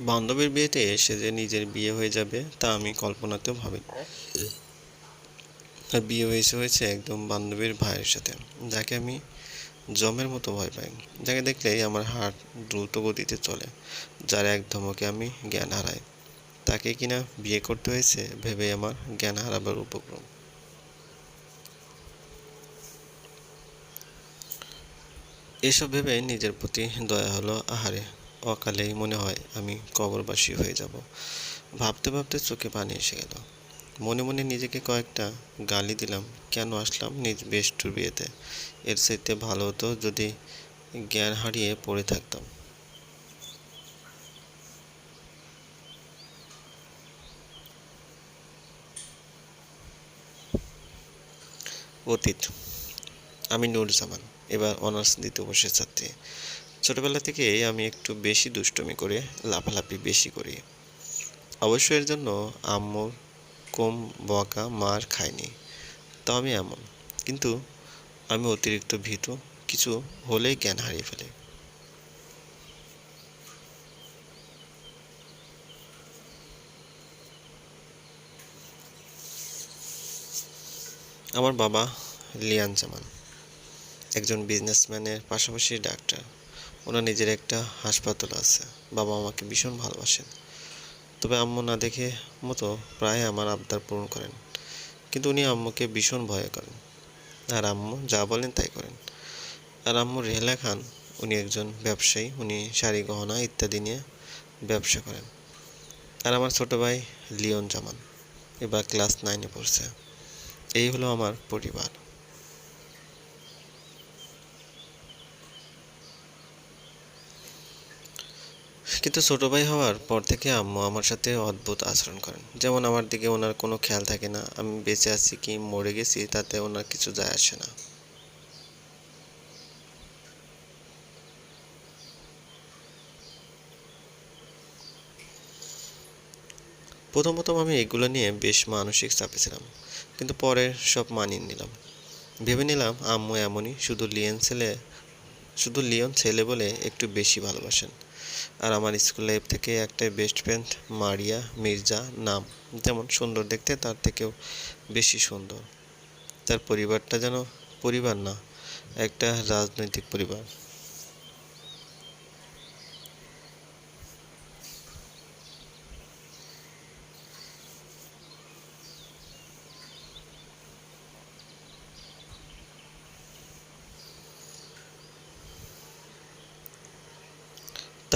বান্ধবীর বিয়েতে এসে যে নিজের বিয়ে হয়ে যাবে, তা আমি কল্পনাতেও ভাবিনি। আর বিয়ে হয়েছে হয়েছে একদম বান্ধবীর ভাইয়ের সাথে, যাকে আমি জমের মতো ভয় পাই। যাকে দেখলেই আমার হার্ট দ্রুত গতিতে চলে, যার এক ধমকে আমি জ্ঞান হারাই। তাকে কিনা বিয়ে করতে হয়েছে ভেবে আমার জ্ঞান হারাবার উপক্রম। এসব ভেবে নিজের প্রতি দয়া হলো আহারে। অকালেই মনে হয় আমি কবরবাসী হয়ে যাব। ভাবতে ভাবতে চোখে পানি এসে গেল। মনে মনে নিজেকে কয়েকটা গালি দিলাম, কেন আসলাম নিজ বেষ্টুর বিয়েতে? এর চাইতে ভালো হতো যদি জ্ঞান হারিয়ে পড়ে থাকতাম। অতীত। আমি নুরজামান এবার অনার্স দ্বিতীয় বর্ষের ছাত্রী। ছোটবেলা থেকে আমি একটু বেশি দুষ্টুমি করে, লাফালাফি বেশি করি। অবশ্য এর জন্য আম্মুর কম বকা মার খাইনি তো আমি এমন। কিন্তু আমি অতিরিক্ত ভীতু, কিছু হলেই জ্ঞান হারিয়ে ফেলি। আমার বাবা লিয়ান জামান, একজন বিজনেসম্যানের পাশাপাশি ডাক্তার। ওনার নিজের একটা হাসপাতাল আছে। বাবা আমাকে ভীষণ ভালোবাসেন। তবে আম্মু না দেখে মতো প্রায় আমার আবদার পূরণ করেন। কিন্তু উনি আম্মুকে ভীষণ ভয় করেন। আর আম্মু যা বলেন তাই করেন। আর আম্মু রেহেলা খান, উনি একজন ব্যবসায়ী, উনি শাড়ি, গহনা ইত্যাদি নিয়ে ব্যবসা করেন। আর আমার ছোট ভাই লিওন জামান, এবার ক্লাস নাইনে পড়ছে। এই হলো আমার পরিবার। কিন্তু ছোট ভাই হওয়ার পর থেকে আম্মু আমার সাথে অদ্ভুত আচরণ করেন। যেমন আমার দিকে ওনার কোনো খেয়াল থাকে না, আমি বেঁচে আছি কি মরে গেছি তাতে ওনার কিছু যায় আসে না। প্রথম প্রথম আমি এগুলো নিয়ে বেশ মানসিক চাপে ছিলাম, কিন্তু পরে সব মানিয়ে নিলাম। ভেবে নিলাম আম্মু এমনই, শুধু লিয়ন ছেলে, শুধু লিওন ছেলে বলে একটু বেশি ভালোবাসেন। আর আমার স্কুল লাইফ থেকে একটা বেস্ট ফ্রেন্ড মারিয়া মির্জা নাম। যেমন সুন্দর দেখতে, তার থেকেও বেশি সুন্দর। তার পরিবারটা যেন পরিবার না, একটা রাজনৈতিক পরিবার।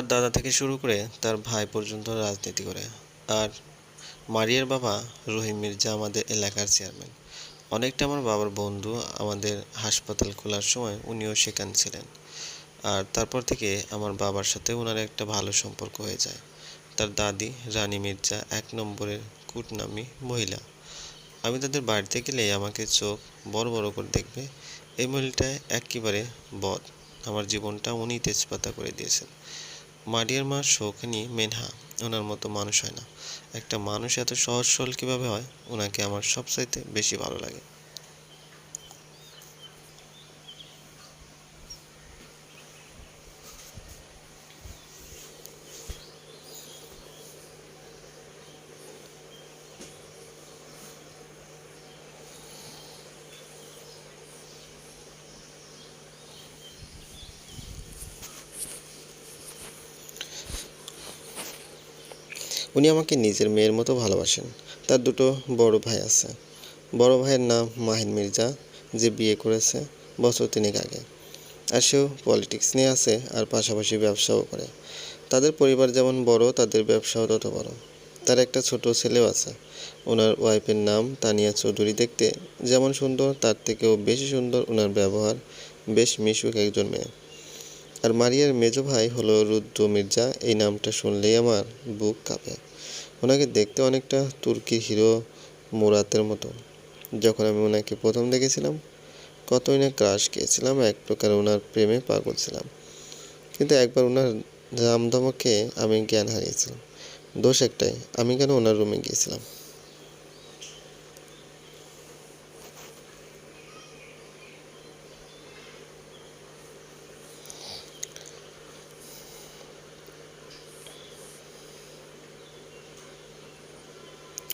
তার দাদা থেকে শুরু করে তার ভাই পর্যন্ত রাজনীতি করে। আর মারিয়ার বাবা রহিম মির্জা আমাদের এলাকার চেয়ারম্যান। অনেকটা আমার বাবার বন্ধু আমাদের হাসপাতাল খোলার সময় উনিও সেখানে ছিলেন। আর তারপর থেকে আমার বাবার সাথে ওনার একটা ভালো সম্পর্ক হয়ে যায়। তার দাদি রানী মির্জা এক নম্বরের কুটনামি মহিলা। আমি তাদের বাড়িতে গেলে আমাকে চোখ বড় বড় করে দেখবে। এই মহিলাটা একেবারে বদ। আমার জীবনটা উনি তেজপাতা করে দিয়েছেন। মারিয়ার মা, শৌখিনী মেনহা ওনার মতো মানুষ হয় না। একটা মানুষ এত সহজ সরল কীভাবে হয়? ওনাকে আমার সবচাইতে বেশি ভালো লাগে। উনি আমাকে নিজের মেয়ের মতো ভালোবাসেন। তার দুটো বড় ভাই আছে। বড় ভাইয়ের নাম মাহিন মির্জা, যে বিয়ে করেছে বছর তিনেক আগে। আর সেও পলিটিক্স নিয়ে আছে আর পাশাপাশি ব্যবসাও করে। তাদের পরিবার যেমন বড়, তাদের ব্যবসাও তত বড়। তার একটা ছোট ছেলেও আছে। ওনার ওয়াইফের নাম তানিয়া চৌধুরী দেখতে যেমন সুন্দর, তার থেকেও বেশি সুন্দর ওনার ব্যবহার। বেশ মিশুক একজন মেয়ে। আর মারিয়ার মেজো ভাই হলো রুদ্র মির্জা, এই নামটা শুনলেই আমার বুক কাঁপে। ওনাকে দেখতে অনেকটা তুর্কি হিরো মুরাতের মতো। যখন আমি ওনাকে প্রথম দেখেছিলাম, কতই না ক্রাশ খেয়েছিলাম, এক প্রকার ওনার প্রেমে পাগল ছিলাম। কিন্তু একবার ওনার রামধমকে আমি জ্ঞান হারিয়েছিলাম। দোষ একটাই, আমি কেন ওনার রুমে গিয়েছিলাম?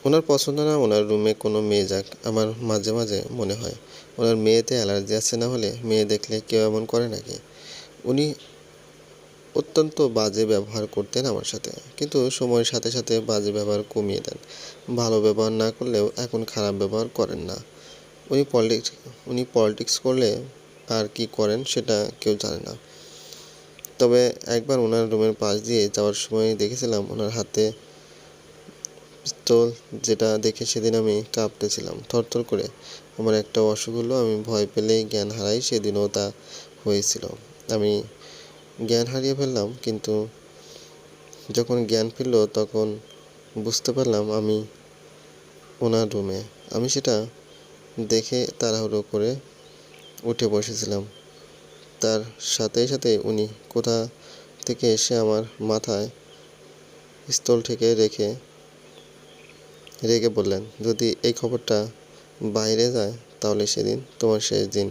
ওনার পছন্দ না, ওনার রুমে কোনো মেয়ে যাক আমার মাঝে মাঝে মনে হয়। ওনার মেয়েতে অ্যালার্জি আছে না হলে মেয়ে দেখলে কেউ এমন করে নাকি? উনি অত্যন্ত বাজে ব্যবহার করতেন আমার সাথে, কিন্তু সময়ের সাথে সাথে বাজে ব্যবহার কমিয়ে দেন। ভালো ব্যবহার না করলেও এখন খারাপ ব্যবহার করেন না। উনি পলিটিক্স উনি পলিটিক্স করলে আর কি করেন সেটা কেউ জানে না। তবে একবার ওনার রুমের পাশ দিয়ে যাওয়ার সময় দেখেছিলাম ওনার হাতে পিস্তল যেটা দেখে সেদিন আমি কাঁপতেছিলাম, থরথর করে। আমার একটা অসুখ হলো, আমি ভয় পেলেই জ্ঞান হারাই, সেদিনও তা হয়েছিল। আমি জ্ঞান হারিয়ে ফেললাম, কিন্তু যখন জ্ঞান ফিরল, তখন বুঝতে পারলাম আমি ওনার রুমে। আমি সেটা দেখে তাড়াহুড়ো করে উঠে বসেছিলাম। তার সাথে সাথে উনি কোথা থেকে এসে আমার মাথায় স্থল থেকে রেখে রেগে বললেন, যদি এই খবরটা বাইরে যায়, তাহলে সেদিন তোমার শেষ দিন,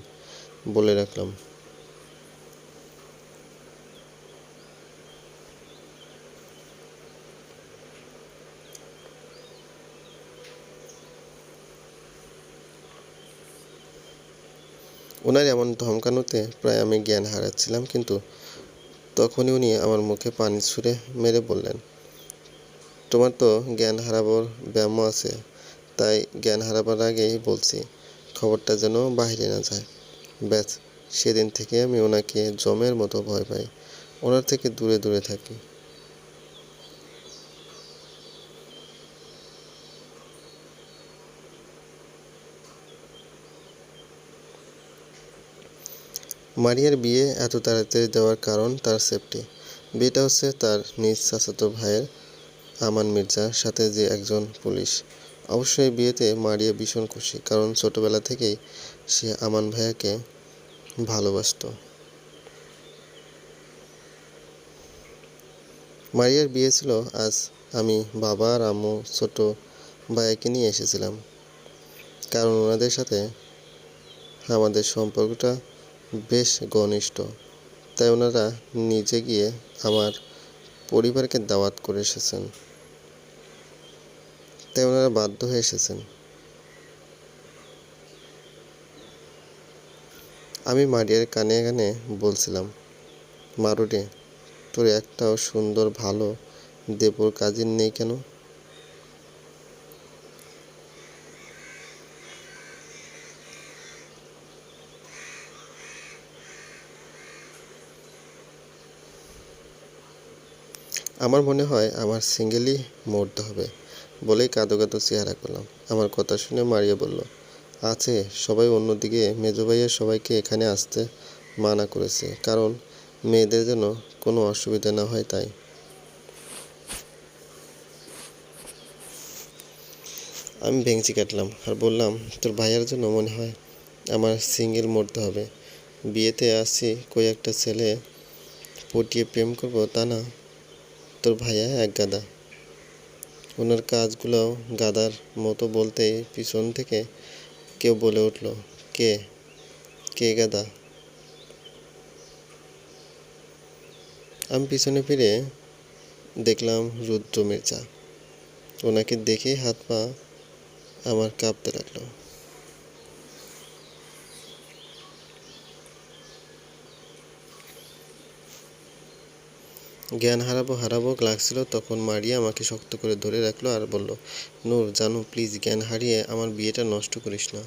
বলে রাখলাম। ওনার এমন ধমকানোতে প্রায় আমি জ্ঞান হারাচ্ছিলাম, কিন্তু তখনই উনি আমার মুখে পানি ছুঁড়ে মেরে বললেন তোমার তো জ্ঞান হারাবার ব্যায়ামও আছে, তাই জ্ঞান হারাবার আগেই বলছি, খবরটা যেন বাইরে না যায়। ব্যাস, সেদিন থেকে আমি ওনাকে জমের মতো ভয় পাই, ওনার থেকে দূরে দূরে থাকি। মারিয়ার বিয়ে এত তাড়াতাড়ি দেওয়ার কারণ তার সেফটি বিয়েটা হচ্ছে তার নিজ চাচাতো ভাইয়ের আমান মির্জার সাথে যে একজন পুলিশ। অবশ্যই বিয়েতে মারিয়া ভীষণ খুশি, কারণ ছোটবেলা থেকেই সে আমান ভাইয়াকে ভালোবাসতো। মারিয়ার বিয়ে ছিল আজ আমি বাবা আর আম্মু ছোট ভাইয়াকে নিয়ে এসেছিলাম। কারণ ওনাদের সাথে আমাদের সম্পর্কটা বেশ ঘনিষ্ঠ। তাই ওনারা নিজে গিয়ে আমার পরিবারকে দাওয়াত করে এসেছেন। তাই ওনারা বাধ্য হয়ে এসেছেন। আমি মারিয়ার কানে কানে বলছিলাম মারুরে তোর একটাও সুন্দর ভালো দেবর কাজিন নেই কেন? আমার মনে হয় আমার সিঙ্গেলই মরতে হবে। বলেই কাঁদো কাঁদো চেহারা করলাম। আমার কথা শুনে মারিয়া বলল, আছে, সবাই অন্যদিকে, মেজো ভাইয়া সবাইকে এখানে আসতে মানা করেছে, কারণ মেয়েদের যেন কোনো অসুবিধা না হয় তাই। আমি ভেঙচি কাটলাম আর বললাম, তোর ভাইয়ার জন্য মনে হয় আমার সিঙ্গেল মরতে হবে। বিয়েতে আসছি কই একটা ছেলে পটিয়ে প্রেম করব তা না। তোর ভাইয়া এক গাদা। ওনার কাজগুলো গাদার মতো বলতেই পিছন থেকে কেউ বলে উঠল, কে? কে গাদা? আমি পিছনে ফিরে দেখলাম রুদ্র মির্জা। ওনাকে দেখেই হাত পা আমার কাঁপতে লাগল। জ্ঞান হারাবো হারাবো, লাগছিল, তখন মারিয়া আমাকে শক্ত করে ধরে রাখল আর বলল, নূর, জানো, প্লিজ, জ্ঞান হারিয়ে আমার বিয়েটা নষ্ট করিস না।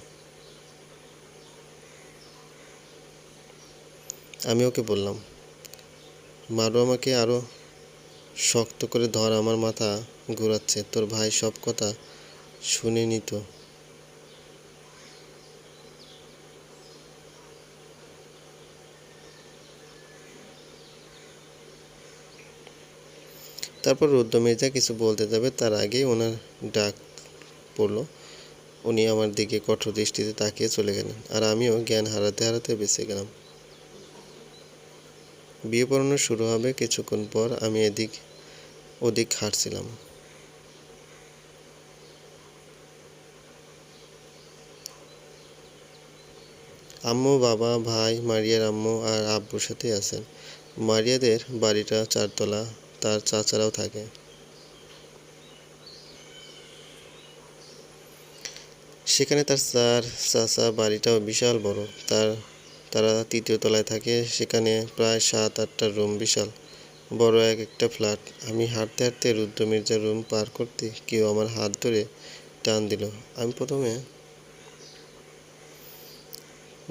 আমি ওকে বললাম, মারু আমাকে আরও শক্ত করে ধর, আমার মাথা ঘোরাচ্ছে, তোর ভাই সব কথা শুনে নিত। তারপর রুদ্র মির্জা কিছু বলতে যাবে, তার আগেই ওনার ডাক পড়ল। উনি আমার দিকে কঠোর দৃষ্টিতে তাকিয়ে চলে গেলেন আর আমিও জ্ঞান হারাতে হারাতে বেঁচে গেলাম। বিয়ে পড়ানো শুরু হবে কিছুক্ষণ পর আমি এদিক ওদিক হাঁটছিলাম। আম্মু, বাবা, ভাই, মারিয়ার আম্মু আর আব্বুর সাথে আছেন। মারিয়াদের বাড়িটা চারতলা। তার চাচারাও থাকে। সেখানে তার চার চাচা বাড়িটাও বিশাল বড়। তার, তারা তৃতীয় তলায় থাকে। সেখানে প্রায় সাত আটটা রুম বিশাল। বড় এক একটা ফ্ল্যাট। আমি হাঁটতে হাঁটতে রুদ্র মির্জার রুম পার করতে কেউ আমার হাত ধরে টান দিল। আমি প্রথমে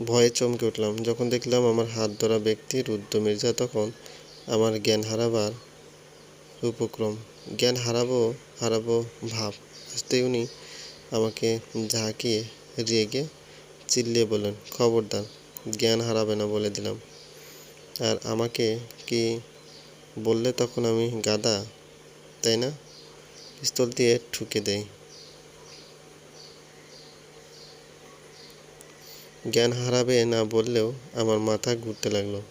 ভয়ে চমকে উঠলাম। যখন দেখলাম আমার হাত ধরা ব্যক্তি রুদ্র মির্জা, তখন আমার জ্ঞান হারাবার উপক্রম। জ্ঞান হারাবো হারাবো ভাব। আসতেই উনি আমাকে ঝাঁকিয়ে রেগে চিল্লিয়ে বললেন, খবরদার, জ্ঞান হারাবে না বলে দিলাম। আর আমাকে কি বললে তখন আমি গাদা তাই না? পিস্তল দিয়ে ঠুকে দেয় জ্ঞান হারাবে না বললেও আমার মাথা ঘুরতে লাগল।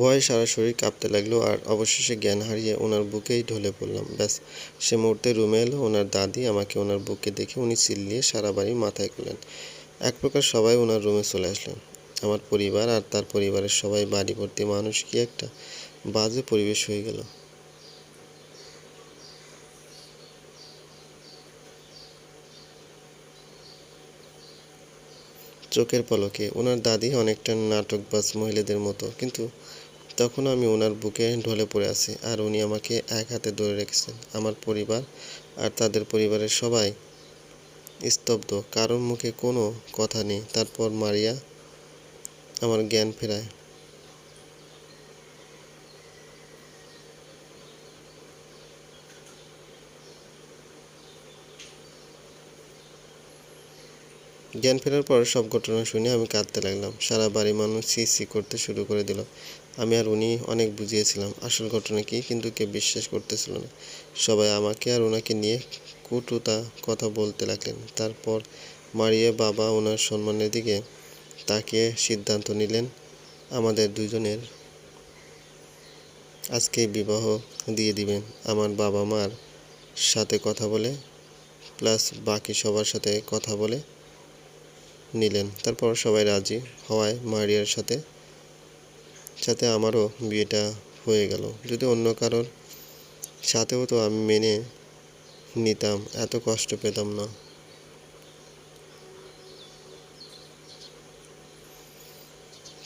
ভয়ে সারা শরীর কাঁপতে লাগল আর অবশেষে জ্ঞান হারিয়ে ওনার বুকেই ঢলে পড়লাম। ব্যাস, সে মুহূর্তে রুমে এলো। ওনার দাদি আমাকে ওনার বুকে দেখে উনি চিল্লিয়ে সারা বাড়ি মাথায় করলেন। এক প্রকার সবাই ওনার রুমে চলে আসলেন। আমার পরিবার আর তার পরিবারের সবাই বাড়ি ভর্তি মানুষ কি একটা বাজে পরিবেশ হয়ে গেল। চোখের পলকে ওনার দাদি অনেকটা নাটকবাজ মহিলাদের মতো, কিন্তু তখন আমি ওনার বুকে ঢলে পড়ে আছি আর উনি আমাকে এক হাতে ধরে রেখেছেন। আমার পরিবার আর তাদের পরিবারের সবাই স্তব্ধ কারোর মুখে কোনো কথা নেই। তারপর মারিয়া আমার জ্ঞান ফেরায়। জ্ঞান ফেরার পর সব ঘটনা শুনে আমি কাঁদতে লাগলাম। সারা বাড়ির মানুষ সি সি করতে শুরু করে দিল। আমি আর উনি অনেক বুঝিয়েছিলাম আসল ঘটনা কি, কিন্তু কেউ বিশ্বাস করতেছিল না। সবাই আমাকে আর ওনাকে নিয়ে কুটুতা কথা বলতে লাগলেন। তারপর মারিয়ে বাবা ওনার সম্মানের দিকে তাকিয়ে সিদ্ধান্ত নিলেন, আমাদের দুজনের আজকে বিবাহ দিয়ে দিবেন। আমার বাবা মার সাথে কথা বলে, প্লাস বাকি সবার সাথে কথা বলে নিলেন। তারপর সবাই রাজি হওয়ায় মারিয়ার সাথে সাথে আমারও বিয়েটা হয়ে গেল। যদি অন্য কারোর সাথেও তো আমি মেনে নিতাম, এত কষ্ট পেতাম না।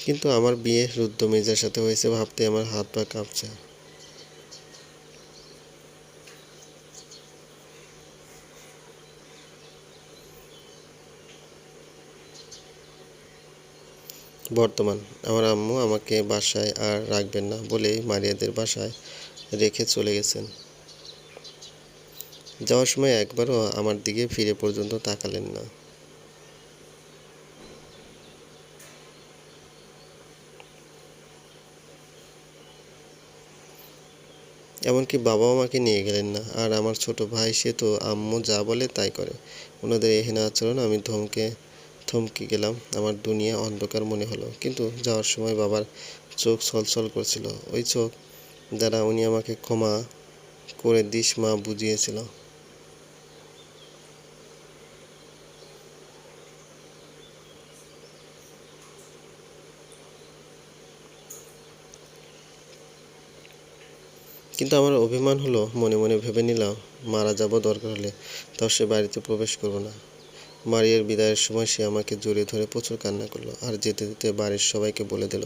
কিন্তু আমার বিয়ে রুদ্র মির্জার সাথে হয়েছে ভাবতে আমার হাত পা কাঁপছে। বর্তমান। আমার আম্মু আমাকে বাসায় আর রাখবেন না বলেই মারিয়াদের বাসায় রেখে চলে গেছেন। যাওয়ার সময় একবারও আমার দিকে ফিরে পর্যন্ত তাকালেন না। এমনকি বাবাও আমাকে নিয়ে গেলেন না। আর আমার ছোট ভাই, সে তো আম্মু যা বলে তাই করে। ওনাদের এহেনা আচরণ আমি ধমকে থমকে গেলাম। আমার দুনিয়া অন্ধকার মনে হলো, কিন্তু যাওয়ার সময় বাবার চোখ ছলছল করছিল। ওই চোখ দ্বারা উনি আমাকে ক্ষমা করে দিস, মা বুঝিয়েছিল। কিন্তু আমার অভিমান হলো, মনে মনে ভেবে নিলাম, মারা যাব দরকার হলে তাও সে বাড়িতে প্রবেশ করব না। মারিয়ার বিদায়ের সময় সে আমাকে জড়িয়ে ধরে প্রচুর কান্না করল আর যেতে যেতে বাড়ির সবাইকে বলে দিল,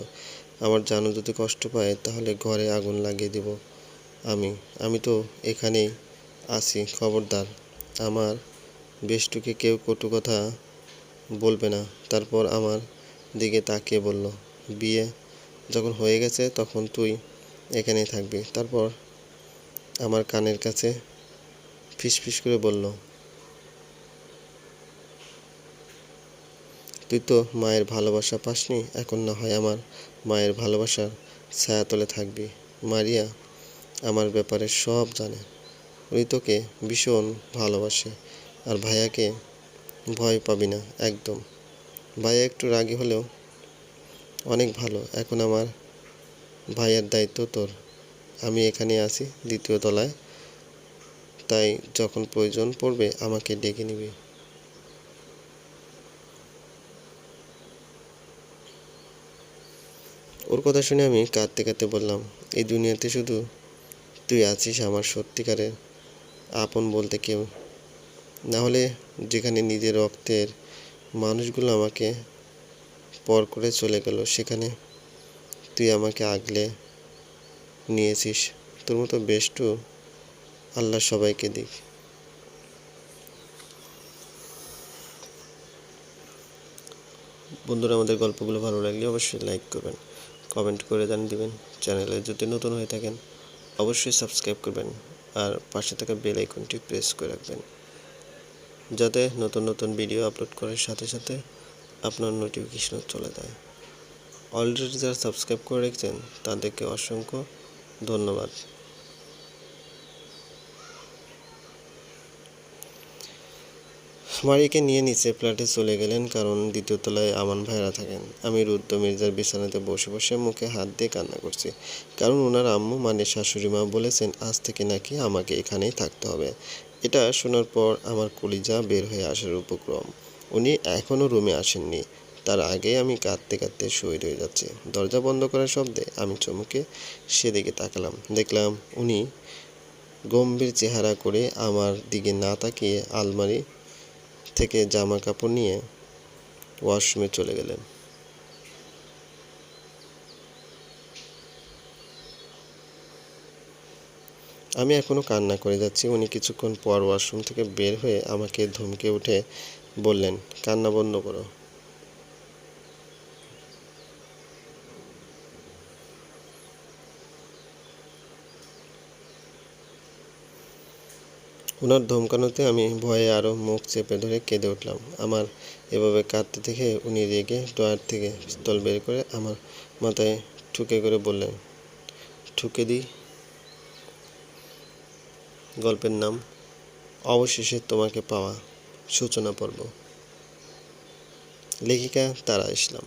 আমার জানু যদি কষ্ট পায় তাহলে ঘরে আগুন লাগিয়ে দিব। আমি আমি তো এখানেই আছি, খবরদার। আমার বেশটুকে কেউ কটু কথা বলবে না। তারপর আমার দিকে তাকিয়ে বলল, বিয়ে যখন হয়ে গেছে তখন তুই এখানেই থাকবি। তারপর আমার কানের কাছে ফিসফিস করে বলল তুই তো মায়ের ভালোবাসা পাসনি, এখন না হয় আমার মায়ের ভালোবাসার ছায়াতলে থাকবি। মারিয়া আমার ব্যাপারে সব জানে। উনি তোকে ভীষণ ভালোবাসে আর ভাইয়াকে ভয় পাবি না, একদম। ভাইয়া একটু রাগী হলেও অনেক ভালো, এখন আমার ভাইয়ের দায়িত্ব তোর। আমি এখানে আছি দ্বিতীয় তলায়, তাই যখন প্রয়োজন পড়বে আমাকে ডেকে নিবি। ওর কথা শুনে আমি কাঁদতে কাঁদতে বললাম, এই দুনিয়াতে শুধু তুই আছিস আমার সত্যিকারের আপন বলতে কেউ। না হলে যেখানে নিজের রক্তের মানুষগুলো আমাকে পর করে চলে গেল, সেখানে তুই আমাকে আগলে নিয়েছিস। তোর মতো বেস্টু আল্লাহ সবাইকে দিক। বন্ধুরা, আমাদের গল্পগুলো ভালো লাগলে অবশ্যই লাইক করবেন। কমেন্ট করে জানিয়ে দিবেন। চ্যানেলে যদি নতুন হয়ে থাকেন, অবশ্যই সাবস্ক্রাইব করবেন আর পাশে থাকা বেল আইকনটি প্রেস করে রাখবেন। যাতে নতুন নতুন ভিডিও আপলোড করার সাথে সাথে আপনার নোটিফিকেশন চলে যায়। অলরেডি যারা সাবস্ক্রাইব করে রেখেছেন, তাদেরকে অসংখ্য ধন্যবাদ। মারিকে নিয়ে নিচে ফ্ল্যাটে চলে গেলেন কারণ দ্বিতীয় তলায় আমান ভাইরা থাকেন। আমি রুদ্র মির্জার বিছানাতে বসে বসে মুখে হাত দিয়ে কান্না করছি। কারণ ওনার আম্মু মানে শাশুড়ি মা বলেছেন, আজ থেকে নাকি আমাকে এখানেই থাকতে হবে। এটা শোনার পর আমার কলিজা বের হয়ে আসার উপক্রম। উনি এখনও রুমে আসেননি। তার আগে আমি কাঁদতে কাঁদতে শহীদ হয়ে যাচ্ছি। দরজা বন্ধ করার শব্দে আমি চমকে সেদিকে তাকালাম। দেখলাম উনি গম্ভীর চেহারা করে আমার দিকে না তাকিয়ে আলমারি থেকে জামা কাপড় নিয়ে ওয়াশরুমে চলে গেলেন। আমি এখনও কান্না করে যাচ্ছি। উনি কিছুক্ষণ পর ওয়াশরুম থেকে বের হয়ে আমাকে ধমকে উঠে বললেন, কান্না বন্ধ করো। ওনার ধমকানোতে আমি ভয়ে আরও মুখ চেপে ধরে কেঁদে উঠলাম। আমার এভাবে কাঁদতে দেখে উনি রেগে ড্রয়ার থেকে পিস্তল বের করে আমার মাথায় ঠুকে করে বললেন, ঠুকে দিই গল্পের নাম, অবশেষে তোমাকে পাওয়া সূচনা পর্ব। লেখিকা তারা ইসলাম।